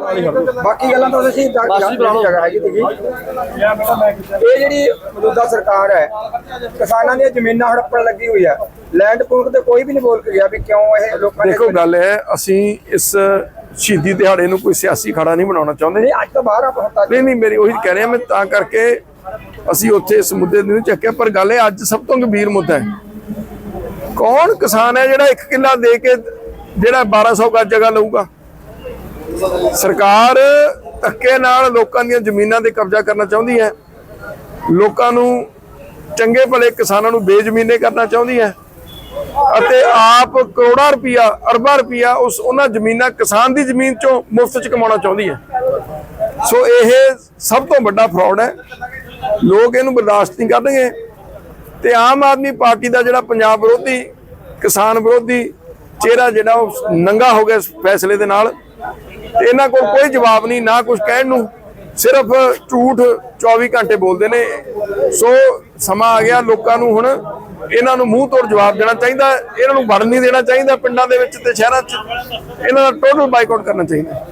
ਬਾਕੀ ਗੱਲਾਂ ਤਾਂ ਅਸੀਂ ਜਗ੍ਹਾ ਹੈਗੀ ਸੀਗੀ। ਇਹ ਜਿਹੜੀ ਮੌਜੂਦਾ ਸਰਕਾਰ ਹੈ ਕਿਸਾਨਾਂ ਦੀਆਂ ਜ਼ਮੀਨਾਂ ਹੜੱਪਣ ਲੱਗੀ ਹੋਈ ਹੈ। ਲੈਂਡ ਪੂਲ ਤੇ ਕੋਈ ਵੀ ਨਹੀਂ ਬੋਲ ਕੇ ਗਿਆ ਵੀ ਕਿਉਂ ਇਹ ਲੋਕਾਂ ਨੇ ਦੇਖੋ ਗੱਲ ਹੈ ਅਸੀਂ ਇਸ ਸ਼ਹੀਦੀ ਦਿਹਾੜੇ ਨੂੰ ਕੋਈ ਸਿਆਸੀ ਖੜਾ ਨਹੀਂ ਬਣਾਉਣਾ ਚਾਹੁੰਦੇ। ਨਹੀਂ ਅੱਜ ਤੋਂ ਬਾਹਰ ਆਪਾਂ ਨਹੀਂ ਨਹੀਂ ਮੇਰੀ ਉਹੀ ਕਹਿ ਰਿਹਾ ਮੈਂ ਤਾਂ ਕਰਕੇ ਅਸੀਂ ਉੱਥੇ ਇਸ ਮੁੱਦੇ ਨੂੰ ਚੱਕਿਆ ਪਰ ਗੱਲ ਇਹ ਅੱਜ ਸਭ ਤੋਂ ਗੰਭੀਰ ਮੁੱਦਾ ਹੈ। ਕੌਣ ਕਿਸਾਨ ਹੈ ਜਿਹੜਾ ਇੱਕ ਕਿੱਲਾ ਦੇ ਕੇ ਜਿਹੜਾ 1200 ਗੱਜ ਜਗ੍ਹਾ ਲਊਗਾ? ਸਰਕਾਰ ਧੱਕੇ ਨਾਲ ਲੋਕਾਂ ਦੀਆਂ ਜ਼ਮੀਨਾਂ ਤੇ ਕਬਜ਼ਾ ਕਰਨਾ ਚਾਹੁੰਦੀ ਹੈ। ਲੋਕਾਂ ਨੂੰ ਚੰਗੇ ਭਲੇ ਕਿਸਾਨਾਂ ਨੂੰ ਬੇਜ਼ਮੀਨੇ ਕਰਨਾ ਚਾਹੁੰਦੀ ਹੈ ਅਤੇ ਆਪ ਕਰੋੜਾਂ ਰੁਪਇਆ ਅਰਬਾਂ ਰੁਪਇਆ ਉਸ ਉਹਨਾਂ ਜ਼ਮੀਨਾਂ ਕਿਸਾਨ ਦੀ ਜ਼ਮੀਨ ਚੋਂ ਮੁਫਤ ਚ ਕਮਾਉਣਾ ਚਾਹੁੰਦੀ ਹੈ। ਸੋ ਇਹ ਸਭ ਤੋਂ ਵੱਡਾ ਫਰਾਡ ਹੈ। ਲੋਕ ਇਹਨੂੰ ਬਰਦਾਸ਼ਤ ਨਹੀਂ ਕਰਨਗੇ। ਤੇ ਆਮ ਆਦਮੀ ਪਾਰਟੀ ਦਾ ਜਿਹੜਾ ਪੰਜਾਬ ਵਿਰੋਧੀ ਕਿਸਾਨ ਵਿਰੋਧੀ ਚਿਹਰਾ ਜਿਹੜਾ ਉਹ ਨੰਗਾ ਹੋ ਗਿਆ ਇਸ ਫੈਸਲੇ ਦੇ ਨਾਲ। ਤੇ ਇਹਨਾਂ ਕੋਲ ਕੋਈ ਜਵਾਬ ਨਹੀਂ, ਨਾ ਕੁਝ ਕਹਿਣ ਨੂੰ। ਸਿਰਫ ਝੂਠ 24 ਘੰਟੇ ਬੋਲਦੇ ਨੇ। ਸੋ ਸਮਾਂ ਆ ਗਿਆ ਲੋਕਾਂ ਨੂੰ ਹੁਣ ਇਹਨਾਂ ਨੂੰ ਮੂੰਹ ਤੋੜ ਜਵਾਬ ਦੇਣਾ ਚਾਹੀਦਾ। ਇਹਨਾਂ ਨੂੰ ਵੜਨ ਨਹੀਂ ਦੇਣਾ ਚਾਹੀਦਾ ਪਿੰਡਾਂ ਦੇ ਵਿੱਚ ਤੇ ਸ਼ਹਿਰਾਂ 'ਚ। ਇਹਨਾਂ ਦਾ ਟੋਟਲ ਬਾਈਕਾਟ ਕਰਨਾ ਚਾਹੀਦਾ।